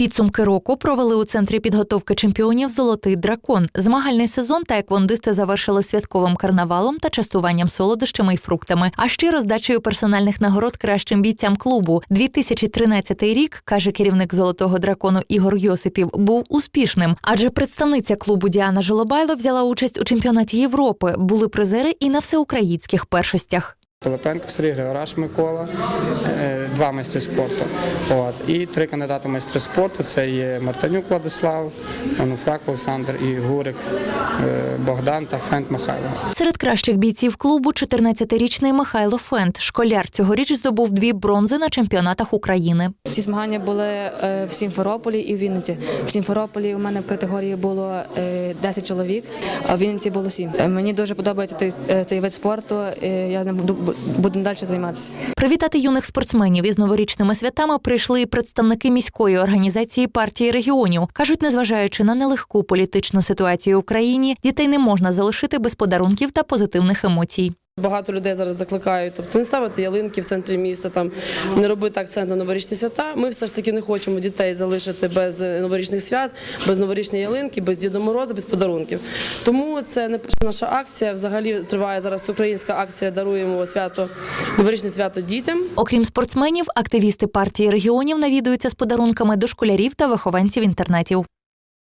Підсумки року провели у центрі підготовки чемпіонів Золотий дракон. Змагальний сезон та еквондисти завершили святковим карнавалом та частуванням солодощами й фруктами, а ще роздачею персональних нагород кращим бійцям клубу. 2013 рік, каже керівник Золотого дракону Ігор Йосипів, був успішним, адже представниця клубу Діана Жолобайло взяла участь у чемпіонаті Європи. Були призери і на всеукраїнських першостях. Пилипенко Сергій Григораш Микола, е, два майстри спорту. От. І три кандидати в майстри спорту це є Мартинюк Владислав, Онуфрак Олександр і Гурик е, Богдан та Фент Михайло. Серед кращих бійців клубу 14-річний Михайло Фент. Школяр цьогоріч здобув дві бронзи на чемпіонатах України. Ці змагання були е, в Сімферополі і в Вінниці. В Сімферополі у мене в категорії було е, 10 чоловік, а в Вінниці було 7. Е, Мені дуже подобається цей, цей вид спорту. Я з ним буду далі займатися. Привітати юних спортсменів із новорічними святами прийшли і представники міської організації партії регіонів. кажуть, незважаючи на нелегку політичну ситуацію в країні, дітей не можна залишити без подарунків та позитивних емоцій. Багато людей зараз закликають, тобто не ставити ялинки в центрі міста, там не робити акцент на новорічні свята. Ми все ж таки не хочемо дітей залишити без новорічних свят, без новорічної ялинки, без Діда Мороза, без подарунків. Тому це не перша наша акція. Взагалі триває зараз українська акція Даруємо свято новорічне свято дітям. Окрім спортсменів, активісти партії регіонів навідуються з подарунками до школярів та вихованців інтернатів.